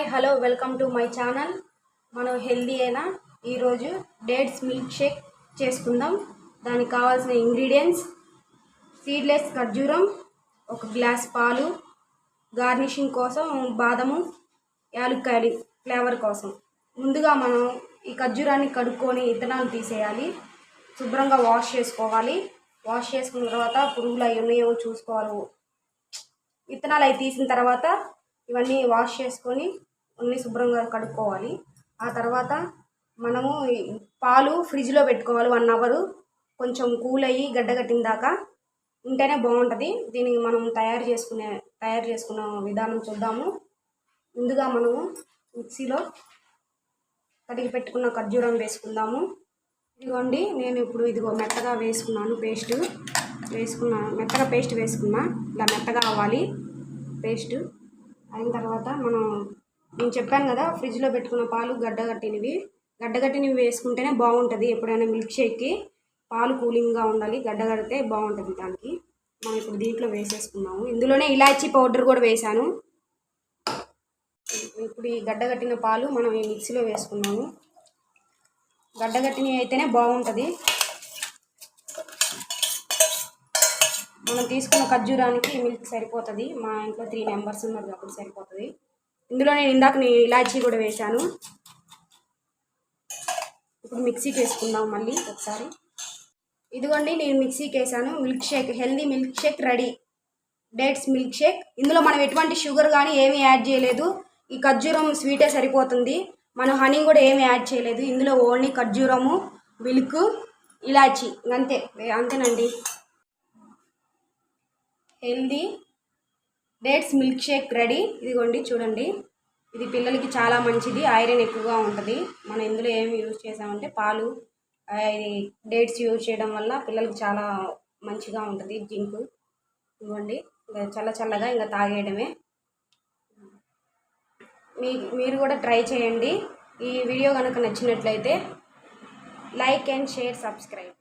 Hi hello welcome to my channel. మనం healthy అయినా ఈరోజు డేట్స్ మిల్క్ షేక్ చేసుకుందాం. దానికి కావాల్సిన ఇంగ్రీడియంట్స్ సీడ్లెస్ ఖర్జూరం ఒక గ్లాస్ పాలు గార్నిషింగ్ కోసం బాదము యాలుక్కాయలు ఫ్లేవర్ కోసం. ముందుగా మనం ఈ ఖర్జూరాన్ని కడుక్కొని ఇత్తనాలు తీసేయాలి. శుభ్రంగా వాష్ చేసుకోవాలి. వాష్ చేసుకున్న తర్వాత పురుగులు అవి ఉన్నాయో చూసుకోవాలి. విత్తనాలు అవి తీసిన తర్వాత ఇవన్నీ వాష్ చేసుకొని ఉన్ని శుభ్రంగా కడుక్కోవాలి. ఆ తర్వాత మనము పాలు ఫ్రిడ్జ్లో పెట్టుకోవాలి. One hour. కొంచెం కూల్ అయ్యి గడ్డగట్టిన దాకా ఉంటేనే బాగుంటుంది. దీనికి మనం తయారు చేసుకునే తయారు చేసుకున్న విధానం చూద్దాము. ముందుగా మనము మిక్సీలో కడిగి పెట్టుకున్న ఖర్జూరం వేసుకుందాము. ఇదిగోండి నేను ఇప్పుడు ఇదిగో మెత్తగా వేసుకున్నాను పేస్ట్. వేసుకున్నాను మెత్తగా పేస్ట్ వేసుకున్నా. ఇలా మెత్తగా అవ్వాలి. పేస్ట్ అయిన తర్వాత మనం నేను చెప్పాను కదా ఫ్రిడ్జ్లో పెట్టుకున్న పాలు గడ్డగట్టినవి. గడ్డగట్టినవి వేసుకుంటేనే బాగుంటుంది. ఎప్పుడైనా మిల్క్ షేక్కి పాలు కూలింగ్గా ఉండాలి గడ్డగడితే బాగుంటుంది దానికి. మనం ఇప్పుడు దీంట్లో వేసేసుకున్నాము. ఇందులోనే ఇలాచీ పౌడర్ కూడా వేసాను ఇప్పుడు ఈ గడ్డగట్టిన పాలు మనం ఈ మిక్సీలో వేసుకున్నాము. గడ్డగట్టినవి అయితేనే బాగుంటుంది. మనం తీసుకున్న ఖర్జూరానికి మిల్క్ సరిపోతుంది. మా ఇంట్లో త్రీ మెంబర్స్ ఉన్నారు కాబట్టి సరిపోతుంది. ఇందులో నేను ఇందాక నేను ఇలాచీ కూడా వేశాను. ఇప్పుడు మిక్సీకి వేసుకుందాం మళ్ళీ ఒకసారి. ఇదిగోండి నేను మిక్సీకి వేసాను milk shake healthy milk shake ready. Dates milk shake. ఇందులో మనం ఎటువంటి షుగర్ కానీ ఏమీ యాడ్ చేయలేదు. ఈ ఖర్జూరం స్వీటే సరిపోతుంది. మనం హనీ కూడా ఏమీ యాడ్ చేయలేదు. ఇందులో ఓన్లీ ఖర్జూరము మిల్క్ ఇలాచి. అంతే. అంతేనండి. Healthy dates milk shake ready. ఇదిగోండి చూడండి. ఇది పిల్లలకి చాలా మంచిది ఐరన్ ఎక్కువగా ఉంటుంది. మనం ఇందులో ఏమి యూజ్ చేసామంటే పాలు ఇది డేట్స్ యూజ్ చేయడం వల్ల పిల్లలకి చాలా మంచిగా ఉంటుంది జింక్. ఇవ్వండి. ఇంకా చల్ల చల్లగా ఇంకా తాగేయడమే. మీ మీరు కూడా ట్రై చేయండి. ఈ వీడియో కనుక నచ్చినట్లయితే లైక్ అండ్ షేర్ సబ్స్క్రైబ్.